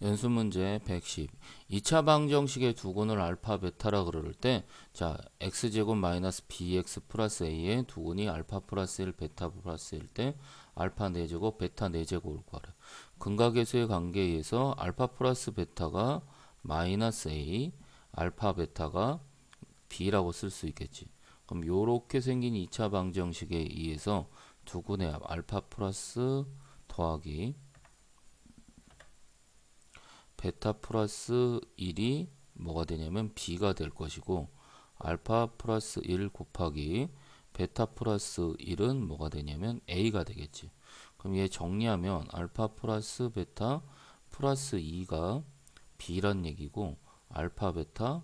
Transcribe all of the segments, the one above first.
연수 문제 110. 2차 방정식의 두근을 알파 베타라 그럴 때, 자, x제곱 마이너스 bx 플러스 a의 두근이 알파 플러스 1 베타 플러스 1 때, 알파 4제곱 베타 4제곱을 구하래. 근각계수의 관계에 의해서 알파 플러스 베타가 마이너스 a, 알파 베타가 b라고 쓸 수 있겠지. 그럼 요렇게 생긴 2차 방정식에 의해서 두근의 알파 플러스 더하기 베타 플러스 1이 뭐가 되냐면 b가 될 것이고 알파 플러스 1 곱하기 베타 플러스 1은 뭐가 되냐면 a가 되겠지. 그럼 얘 정리하면 알파 플러스 베타 플러스 2가 b란 얘기고 알파 베타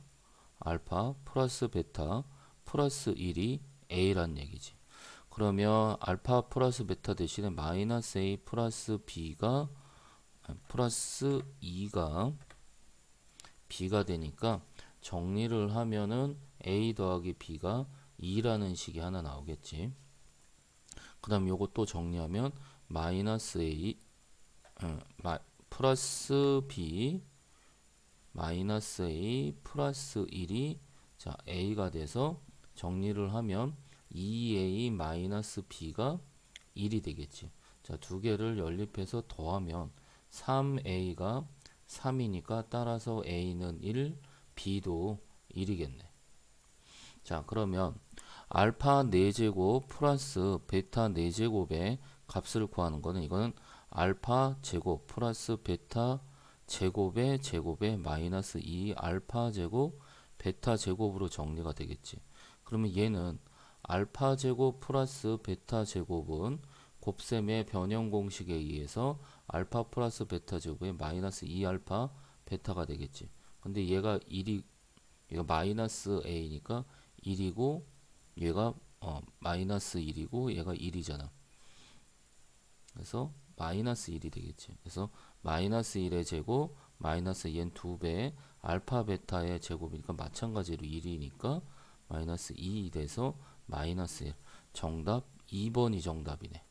알파 플러스 베타 플러스 1이 a란 얘기지. 그러면 알파 플러스 베타 대신에 마이너스 a 플러스 b가 플러스 2가 b가 되니까 정리를 하면은 a 더하기 b가 2라는 식이 하나 나오겠지. 그 다음 또 정리하면 마이너스 a 어, 마, 플러스 b 마이너스 a 플러스 1이 자 a가 돼서 정리를 하면 2a 마이너스 b가 1이 되겠지. 자, 두 개를 연립해서 더하면 3a가 3이니까 따라서 a는 1, b도 1이겠네. 자, 그러면 알파 4제곱 플러스 베타 4제곱의 값을 구하는 거는 이거는 알파 제곱 플러스 베타 제곱의 제곱의 마이너스 2 알파 제곱 베타 제곱으로 정리가 되겠지. 그러면 얘는 알파 제곱 플러스 베타 제곱은 곱셈의 변형 공식에 의해서 알파 플러스 베타 제곱의 마이너스 2알파 베타가 되겠지. 근데 얘가 1이 얘가 마이너스 a니까 1이고 얘가 어, 마이너스 1이고 얘가 1이잖아. 그래서 마이너스 1이 되겠지. 그래서 마이너스 1의 제곱 마이너스 얘는 2배 알파 베타의 제곱이니까 마찬가지로 1이니까 마이너스 2 돼서 마이너스 1 정답 2번이 정답이네.